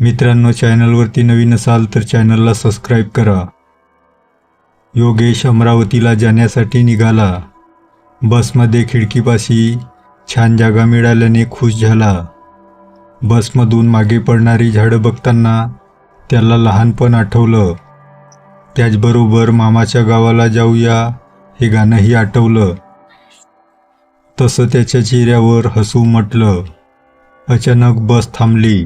मित्रांनो चॅनलवरती नवीन असाल तर चॅनलला सबस्क्राईब करा. योगेश अमरावतीला जाण्यासाठी निघाला. बसमध्ये खिडकीपाशी छान जागा मिळाल्याने खुश झाला. बसमधून मागे पडणारी झाडं बघताना त्याला लहानपण आठवलं. त्याचबरोबर मामाच्या गावाला जाऊया हे गाणंही आठवलं. तसं त्याच्या चेहऱ्यावर हसू म्हटलं. अचानक बस थांबली.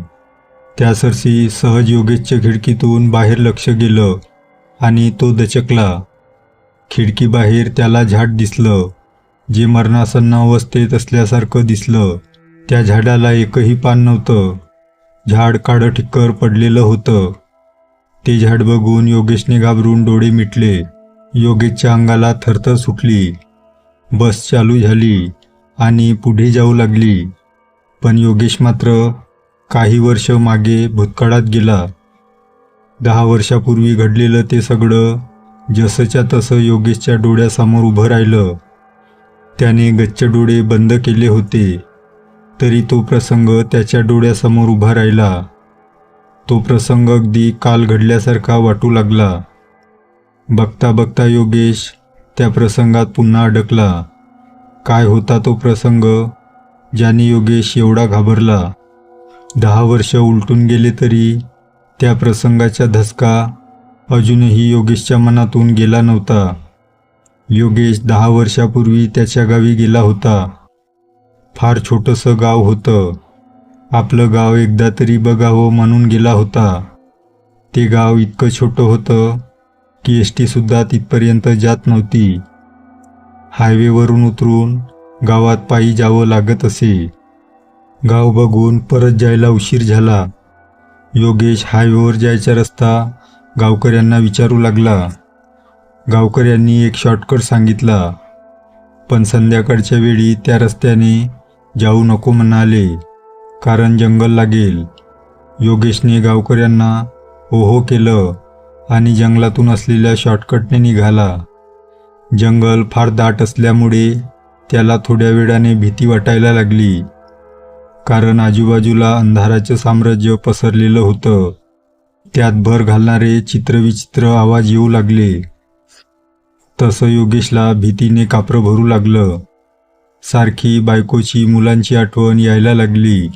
त्यासरशी सहज योगेशच्या खिडकीतून बाहेर लक्ष गेलं आणि तो दचकला. खिडकीबाहेर त्याला झाड दिसलं. जे मरणासन्न अवस्थेत असल्यासारखं दिसलं. त्या झाडाला एकही पान नव्हतं. झाड काळं ठिक्कर पडलेलं होतं. ते झाड बघून योगेशने घाबरून डोळे मिटले. योगेशच्या अंगाला थरथर सुटली. बस चालू झाली आणि पुढे जाऊ लागली. पण योगेश मात्र काही वर्ष मागे भूतकाळात गेला. दहा वर्षापूर्वी घडलेलं ते सगळं जसंच्या तसं योगेशच्या डोळ्यासमोर उभं राहिलं. त्याने गच्च डोळे बंद केले होते तरी तो प्रसंग त्याच्या डोळ्यासमोर उभा राहिला. तो प्रसंग अगदी काल घडल्यासारखा वाटू लागला. बघता बघता योगेश त्या प्रसंगात पुन्हा अडकला. काय होता तो प्रसंग ज्याने योगेश एवढा घाबरला? दहा वर्ष उलटून गेले तरी त्या प्रसंगाचा धसका अजूनही योगेशच्या मनातून गेला नव्हता. योगेश दहा वर्षापूर्वी त्याच्या गावी गेला होता. फार छोटंसं गाव होतं. आपलं गाव एकदा तरी बघावं म्हणून गेला होता. ते गाव इतकं छोटं होतं की एस टीसुद्धा तिथपर्यंत जात नव्हती. हायवेवरून उतरून गावात पायी जावं लागत असे. गाव बघून परत जायला उशीर झाला. योगेश हायवेवर जायचा रस्ता गावकऱ्यांना विचारू लागला. गावकऱ्यांनी एक शॉर्टकट सांगितला. पण संध्याकाळच्या वेळी त्या रस्त्याने जाऊ नको म्हणाले कारण जंगल लागेल. योगेशने गावकऱ्यांना ओहो केलं आणि जंगलातून असलेल्या शॉर्टकटने निघाला. जंगल फार दाट असल्यामुळे त्याला थोड्या वेळाने भीती वाटायला लागली. कारण आजूबाजूला अंधाराचं साम्राज्य पसरलेलं होतं. त्यात भर घालणारे चित्रविचित्र आवाज येऊ लागले. तसं योगेशला भीतीने कापरं भरू लागलं. सारखी बायकोची मुलांची आठवण यायला लागली.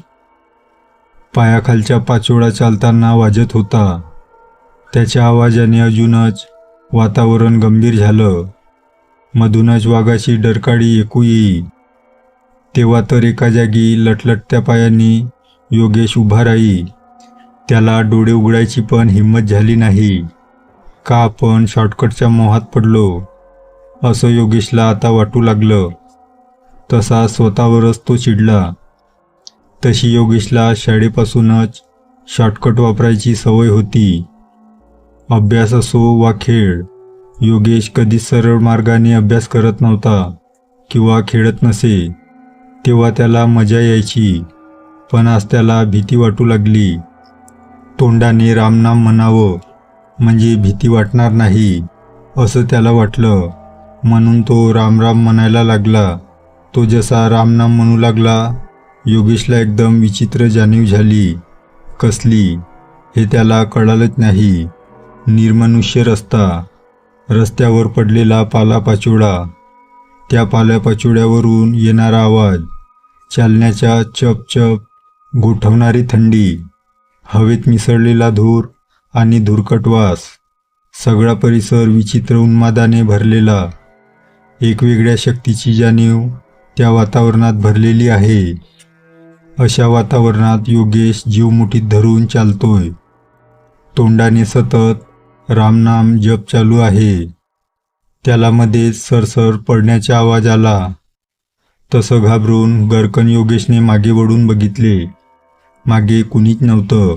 पायाखालच्या पाचोळा चालताना वाजत होता. त्याच्या आवाजाने अजूनच वातावरण गंभीर झालं. मधूनच वाघाची डरकाळी ऐकू येई. तेव्हा तर एका जागी लटलटत्या पायांनी योगेश उभा राही. त्याला डोळे उघडायची पण हिंमत झाली नाही. का आपण शॉर्टकटच्या मोहात पडलो? असं योगेशला आता वाटू लागलं. तसा स्वतःवरच तो चिडला. तशी योगेशला शाळेपासूनच शॉर्टकट वापरायची सवय होती. अभ्यास असो वा खेळ योगेश कधीच सरळ मार्गाने अभ्यास करत नव्हता किंवा खेळत नसे. तेव्हा त्याला मजा यायची पण आज त्याला भीती वाटू लागली. तोंडाने रामनाम म्हणावं म्हणजे भीती वाटणार नाही असं त्याला वाटलं. म्हणून तो राम राम म्हणायला लागला. तो जसा रामनाम म्हणू लागला योगेशला एकदम विचित्र जाणीव झाली. कसली? हे त्याला कळालंच नाही. निर्मनुष्य रस्ता. रस्त्यावर पडलेला पालापाचोळा. त्या पाल्यापाचोळ्यावरून येणारा आवाज. चालण्याच्या चप चप गोठवणारी थंडी हवेत मिसळलेला धूर आणि धुरकट वास सगळा परिसर विचित्र उन्मादाने भरलेला. एक वेगळ्या शक्तीची जाणीव त्या वातावरणात भरलेली आहे. अशा वातावरणात योगेश जीव मुठीत धरून चालतोय. तोंडाने सतत रामनाम जप चालू आहे. त्याला मध्येच सरसर पडण्याचा आवाज आला. तसं घाबरून गरकन योगेशने मागे वळून बघितले. मागे कुणीच नव्हतं.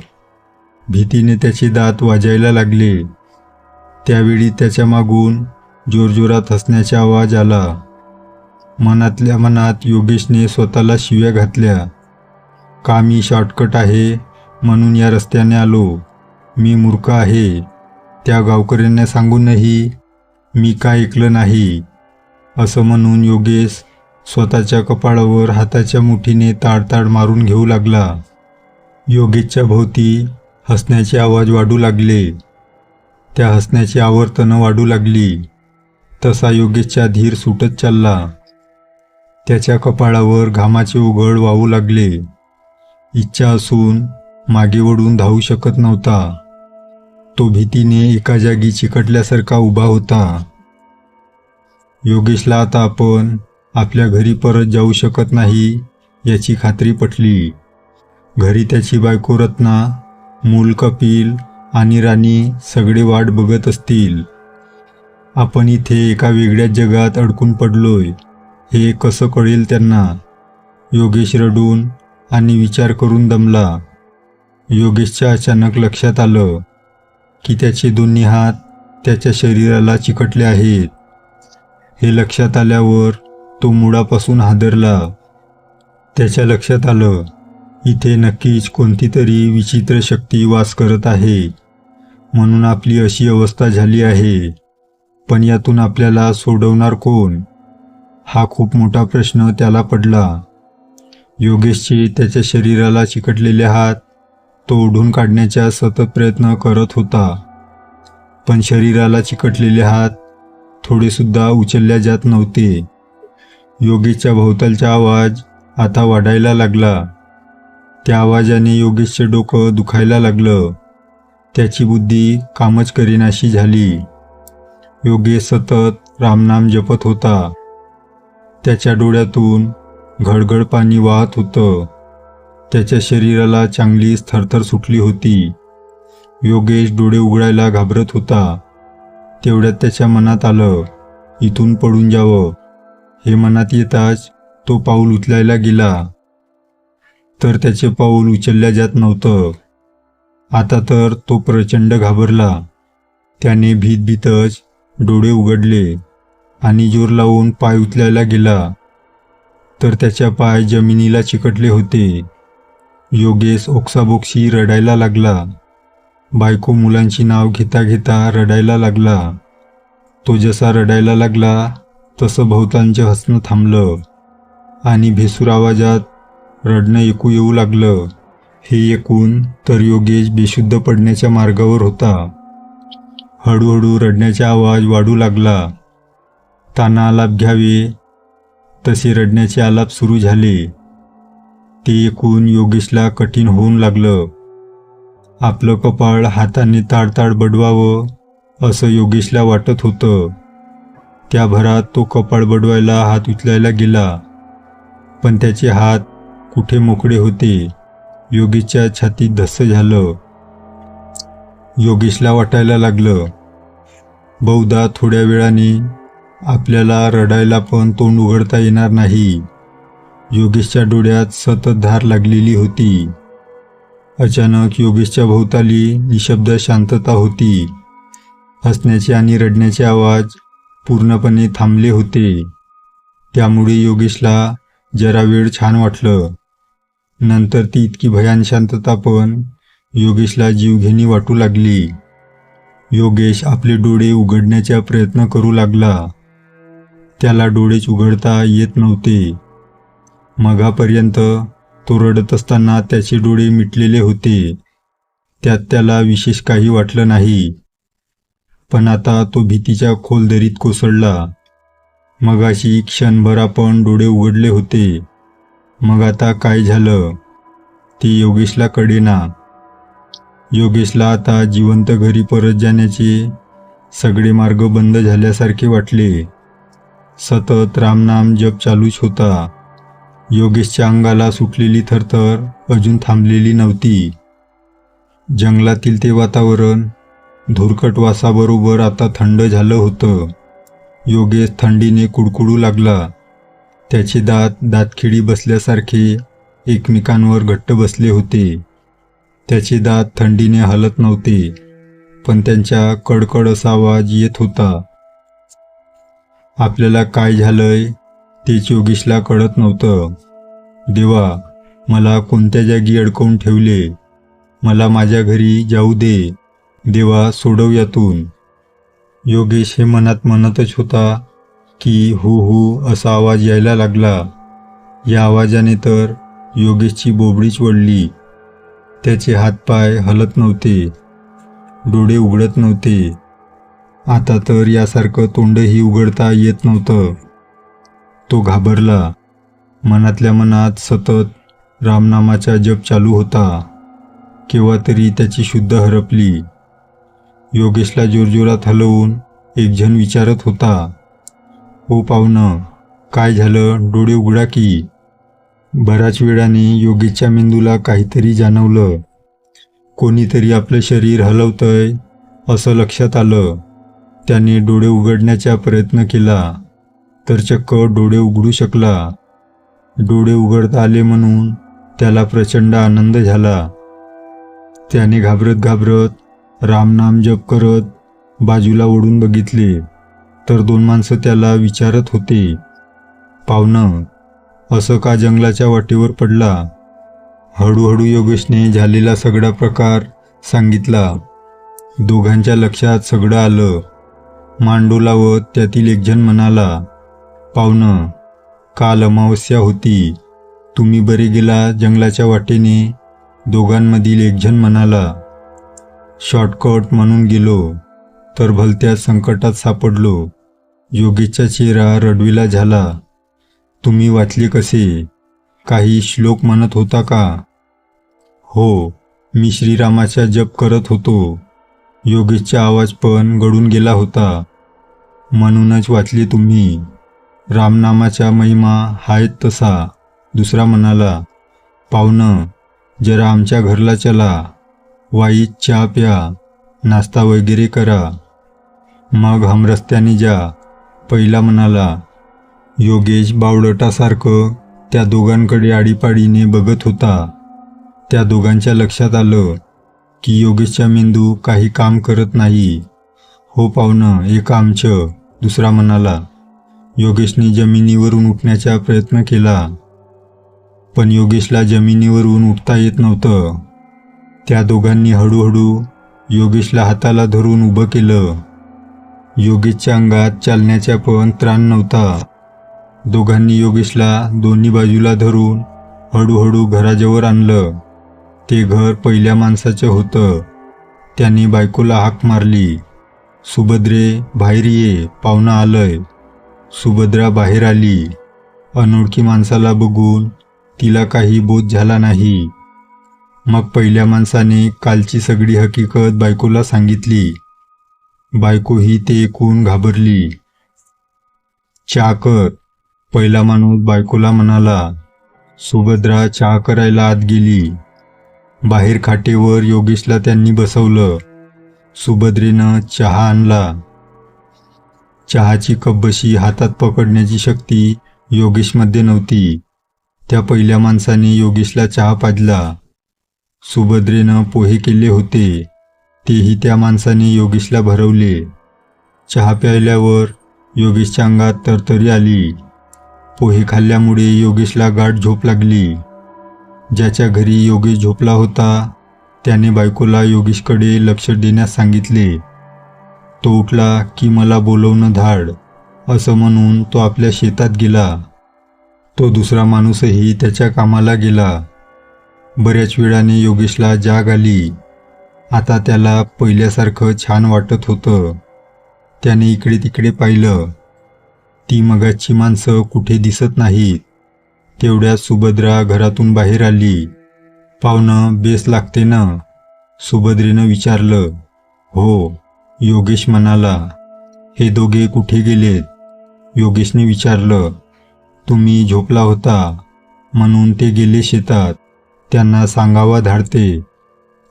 भीतीने त्याचे दात वाजायला लागले. त्यावेळी त्याच्या मागून जोरजोरात हसण्याचा आवाज आला. मनातल्या मनात योगेशने स्वतःला शिव्या घातल्या. का मी शॉर्टकट आहे म्हणून या रस्त्याने आलो. मी मूर्ख आहे. त्या गावकऱ्यांना सांगूनही मी का ऐकलं नाही? असं म्हणून योगेश स्वतःच्या कपाळावर हाताच्या मुठीने ताडताड मारून घेऊ लागला. योगेशच्या भोवती हसण्याचे आवाज वाढू लागले. त्या हसण्याची आवर्तनं वाढू लागली. तसा योगेशचा धीर सुटत चालला. त्याच्या कपाळावर घामाचे उघड वाहू लागले. इच्छा असून मागे वळून धावू शकत नव्हता. तो भीतीने एका जागी चिकटल्यासारखा उभा होता. योगेशला आता आपण आपल्या घरी परत जाऊ शकत नाही याची खात्री पटली. घरी त्याची बायको रत्ना मूल कपिल आणि राणी सगळे वाट बघत असतील. आपण इथे एका वेगळ्याच जगात अडकून पडलोय हे कसं कळेल त्यांना? योगेश रडून आणि विचार करून दमला. योगेशच्या अचानक लक्षात आलं की त्याचे दोन्ही हात त्याच्या शरीराला चिकटले आहेत. हे लक्षात आल्यावर तो मुळापासून हादरला. त्याच्या लक्षात आलं इथे नक्कीच कोणती तरी विचित्र शक्ती वास करत आहे. म्हणून आपली अशी अवस्था झाली आहे. पण यातून आपल्याला सोडवणार कोण? हा खूप मोठा प्रश्न त्याला पडला. योगेशचे त्याच्या शरीराला चिकटलेले हात तो ओढून काढण्याचा सतत प्रयत्न करत होता. पण शरीराला चिकटलेले हात थोडेसुद्धा उचलल्या जात नव्हते. योगेशच्या भोवतालचा आवाज आता वाढायला लागला. त्या आवाजाने योगेशचे डोकं दुखायला लागलं. त्याची बुद्धी कामच करीनाशी झाली. योगेश सतत रामनाम जपत होता. त्याच्या डोळ्यातून घडघड पाणी वाहत होतं. त्याच्या शरीराला चांगलीच थरथर सुटली होती. योगेश डोळे उघडायला घाबरत होता. तेवढ्यात त्याच्या मनात आलं इथून पडून जावं. हे मनात येताच तो पाऊल उचलायला गेला. तर त्याचे पाऊल उचलल्या जात नव्हतं. आता तर तो प्रचंड घाबरला. त्याने भीतभीतच डोळे उघडले आणि जोर लावून पाय उचलायला गेला. तर त्याच्या पाय जमिनीला चिकटले होते. योगेश ओक्साबोक्शी रडायला लागला. बायको मुलांची नाव घेता घेता रडायला लागला. तो जसा रडायला लागला तसं बहुतांचे हसणं थांबलं. आणि भेसूर आवाजात रडणं ऐकू येऊ लागलं. हे ऐकून तर योगेश बेशुद्ध पडण्याच्या मार्गावर होता. हळूहळू रडण्याचा आवाज वाढू लागला. ताना आलाप घ्यावे. तसे रडण्याचे आलाप सुरू झाले. ते ऐकून योगेशला कठीण होऊन लागलं. आपलं कपाळ हाताने ताडताड बडवावं असं योगेशला वाटत होतं. त्या भरात तो कपाळ बडवायला हात उचलायला गेला. पण त्याचे हात कुठे मोकळे होते? योगेशच्या छातीत धस्स झालं. योगेशला वाटायला लागलं. बहुधा थोड्या वेळाने आपल्याला रडायला पण तोंड उघडता येणार नाही. योगेशच्या डोळ्यात सतत धार लागलेली होती. अचानक योगेशच्या भोवताली निशब्द शांतता होती. हसण्याचे आणि रडण्याचे आवाज पूर्णपणे थांबले होते. त्यामुळे योगेशला जरा वेळ छान वाटलं. नंतर ती इतकी भयान शांतता पण योगेशला जीवघेणी वाटू लागली. योगेश आपले डोळे उघडण्याचा प्रयत्न करू लागला. त्याला डोळेच उघडता येत नव्हते. मघापर्यंत तो रडत असताना त्याचे डोळे मिटलेले होते. त्यात त्याला विशेष काही वाटलं नाही. पण आता तो भीतीच्या खोल दरीत कोसळला. मगाशी क्षणभर आपण डोळे उघडले होते. मग आता काय झालं? ते योगेशला कळेना. योगेशला आता जिवंत घरी परत जाण्याचे सगळे मार्ग बंद झाल्यासारखे वाटले. सतत रामनाम जप चालूच होता. योगेशच्या अंगाला सुटलेली थरथर अजून थांबलेली नव्हती. जंगलातील ते वातावरण धुरकट वासाबरोबर आता थंड झालं होतं. योगेश थंडीने कुडकुडू लागला. त्याचे दात दातखिळी बसल्यासारखे एकमेकांवर घट्ट बसले होते. त्याचे दात थंडीने हलत नव्हते पण त्यांच्या कडकड असा आवाज येत होता. आपल्याला काय झालंय तेच योगेशला कळत नव्हतं. देवा मला कोणत्या जागी अडकवून ठेवले? मला माझ्या घरी जाऊ दे. देवा सोडव यातून योगेश हे मनात म्हणतच होता की हु हु असा आवाज यायला लागला. या आवाजाने तर योगेशची बोबडीच वळली. त्याचे हातपाय हलत नव्हते. डोळे उघडत नव्हते. आता तर यासारखं तोंडही उघडता येत नव्हतं. तो घाबरला. मनातल्या मनात सतत रामनामाचा जप चालू होता. केव्हा तरी त्याची शुद्ध हरपली. योगेशला जोरजोरात हलवून एकजण विचारत होता हो पाहुणं काय झालं? डोळे उघडा की. बऱ्याच वेळाने योगेशच्या मेंदूला काहीतरी जाणवलं. कोणीतरी आपलं शरीर हलवतंय असं लक्षात आलं. त्याने डोळे उघडण्याचा प्रयत्न केला तर चक्क डोळे उघडू शकला. डोळे उघडता आले म्हणून त्याला प्रचंड आनंद झाला. त्याने घाबरत घाबरत रामनाम जप करत बाजूला ओढून बघितले तर दोन माणसं त्याला विचारत होते. पाहुणं असं का जंगलाच्या वाटेवर पडला? हळूहळू योगेशने झालेला सगळा प्रकार सांगितला. दोघांच्या लक्षात सगळं आलं. मांडू लावत त्यातील एकजण म्हणाला पाहुणं काल अमावस्या होती. तुम्ही बरे गेला जंगलाच्या वाटेने? दोघांमधील एकजण म्हणाला शॉर्टकट म्हणून गेलो तर भलत्या संकटात सापडलो. योगेशचा चेहरा रडविला झाला. तुम्ही वाचले कसे? काही श्लोक म्हणत होता का? हो मी श्रीरामाचा जप करत होतो. योगेशचा आवाज पण गळून गेला होता. म्हणूनच वाचले तुम्ही. रामनामाचा महिमा हायत तसा. दुसरा म्हणाला पाहुणं जरा आमच्या घरला चला. वाई चहा प्या नाश्ता वगैरे करा. मग हम रस्त्याने जा. पहिला म्हणाला योगेश बावळटासारखं त्या दोघांकडे आडीपाडीने बघत होता. त्या दोघांच्या लक्षात आलं की योगेशचा मेंदू काही काम करत नाही. हो पाहुणं एक आमचं. दुसरा म्हणाला योगेशने जमिनीवरून उठण्याचा प्रयत्न केला. पण योगेशला जमिनीवरून उठता येत नव्हतं. त्या दोघांनी हळूहळू योगेशला हाताला धरून उभं केलं. योगेशच्या अंगात चालण्याच्या पण त्राण नव्हता. दोघांनी योगेशला दोन्ही बाजूला धरून हळूहळू घराजवळ आणलं. ते घर पहिल्या माणसाचं होतं. त्याने बायकोला हाक मारली. सुभद्रे बाहेर ये पाहुणा आलंय. सुभद्रा बाहेर आली. अनोळखी माणसाला बघून तिला काही बोध झाला नाही. मग पहिल्या माणसाने कालची सगळी हकीकत बायकोला सांगितली. बायको ही ते ऐकून घाबरली. चहा कर. पहिला माणूस बायकोला म्हणाला सुभद्रा चहा करायला आत गेली. बाहेर खाटेवर योगेशला त्यांनी बसवलं. सुभद्रेनं चहा आणला. चहाची कब्बशी हातात पकडण्याची शक्ती योगेशमध्ये नव्हती. त्या पहिल्या माणसाने योगेशला चहा पाजला. सुभद्रेनं पोहे केले होते. तेही त्या माणसाने योगेशला भरवले. चहा प्यायल्यावर योगेशच्या अंगात तरतरी आली. पोहे खाल्ल्यामुळे योगेशला गाठ झोप लागली. ज्याच्या घरी योगेश झोपला होता त्याने बायकोला योगेशकडे लक्ष देण्यास सांगितले. तो उठला की मला बोलवणं धाड असं म्हणून तो आपल्या शेतात गेला. तो दुसरा माणूसही त्याच्या कामाला गेला. बऱ्याच वेळाने योगेशला जाग आली. आता त्याला पहिल्यासारखं छान वाटत होतं. त्याने इकडे तिकडे पाहिलं. ती मगाची माणसं कुठे दिसत नाहीत. तेवढ्या सुभद्रा घरातून बाहेर आली. पाहुणं बेस लागते ना सुभद्रेनं विचारलं हो योगेश म्हणाला हे दोघे कुठे गेलेत? योगेशने विचारलं तुम्ही झोपला होता म्हणून ते गेले शेतात. त्यांना सांगावा धाडते.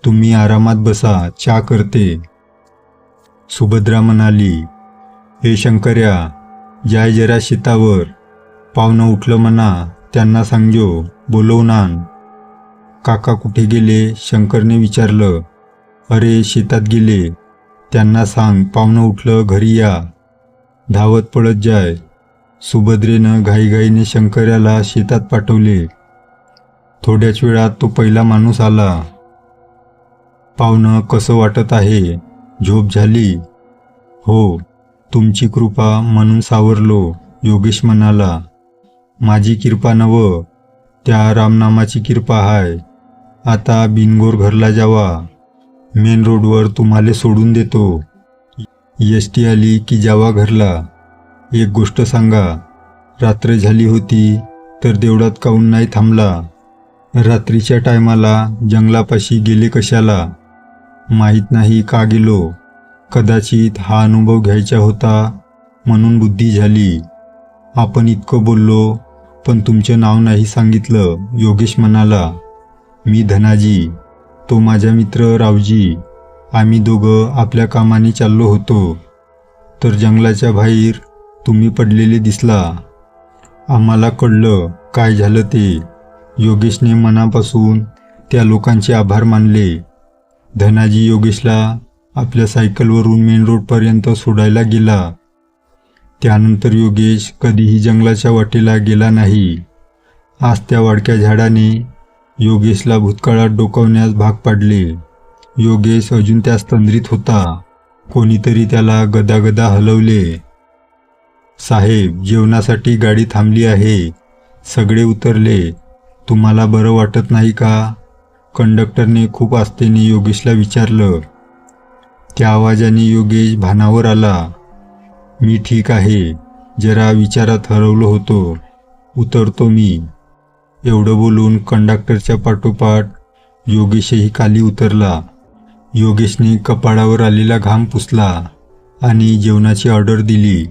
तुम्ही आरामात बसा चा करते. सुभद्रा म्हणाली हे शंकर्या जाय जरा शेतावर. पाहुणं उठलं म्हणा त्यांना सांगजो बोलवनान काका कुठे गेले? शंकरने विचारलं. अरे शेतात गेले. त्यांना सांग पाहुणं उठलं घरी या. धावत पळत जाय. सुभद्रेनं घाईघाईने शंकर्याला शेतात पाठवले. थोड्याच वेळात तो पहिला माणूस आला. पाहुणं कसं वाटत आहे? झोप झाली? हो तुमची कृपा म्हणून सावरलो योगेश म्हणाला. माझी कृपा नव त्या रामनामाची कृपा हाय. आता बिनगोर घरला जावा. मेन रोडवर तुम्हाला सोडून देतो. एस टी आली की जावा घरला. एक गोष्ट सांगा रात्र झाली होती तर देवळात काऊन नाही थांबला? रात्रीच्या टायमाला जंगलापाशी गेले कशाला? माहीत नाही का गेलो? कदाचित हा अनुभव घ्यायचा होता म्हणून बुद्धी झाली. आपण इतकं बोललो पण तुमचं नाव नाही सांगितलं योगेश म्हणाला. मी धनाजी तो माझा मित्र रावजी. आम्ही दोघं आपल्या कामाने चाललो होतो. तर जंगलाच्या बाहेर तुम्ही पडलेले दिसला. आम्हाला कळलं काय झालं ते. योगेशने मनापासून त्या लोकांचे आभार मानले. धनाजी योगेशला आपल्या सायकलवरून मेन रोडपर्यंत सोडायला गेला. त्यानंतर योगेश कधीही जंगलाच्या वाटेला गेला नाही. आज त्या वाडक्या झाडाने योगेशला भूतकाळात डोकावण्यास भाग पाडले. योगेश अजून त्यास तंद्रीत होता. कोणीतरी त्याला गदागदा हलवले. साहेब जेवणासाठी गाडी थांबली आहे. सगळे उतरले. तुम्हाला बरं वाटत नाही का? कंडक्टरने खूप आस्थेने योगेशला विचारलं. त्या आवाजाने योगेश भानावर आला. मी ठीक आहे. जरा विचारात हरवलो होतो. उतरतो मी. एवढं बोलून कंडक्टरच्या पाठोपाठ योगेशही खाली उतरला. योगेशने कपाळावर आलेला घाम पुसला आणि जेवणाची ऑर्डर दिली.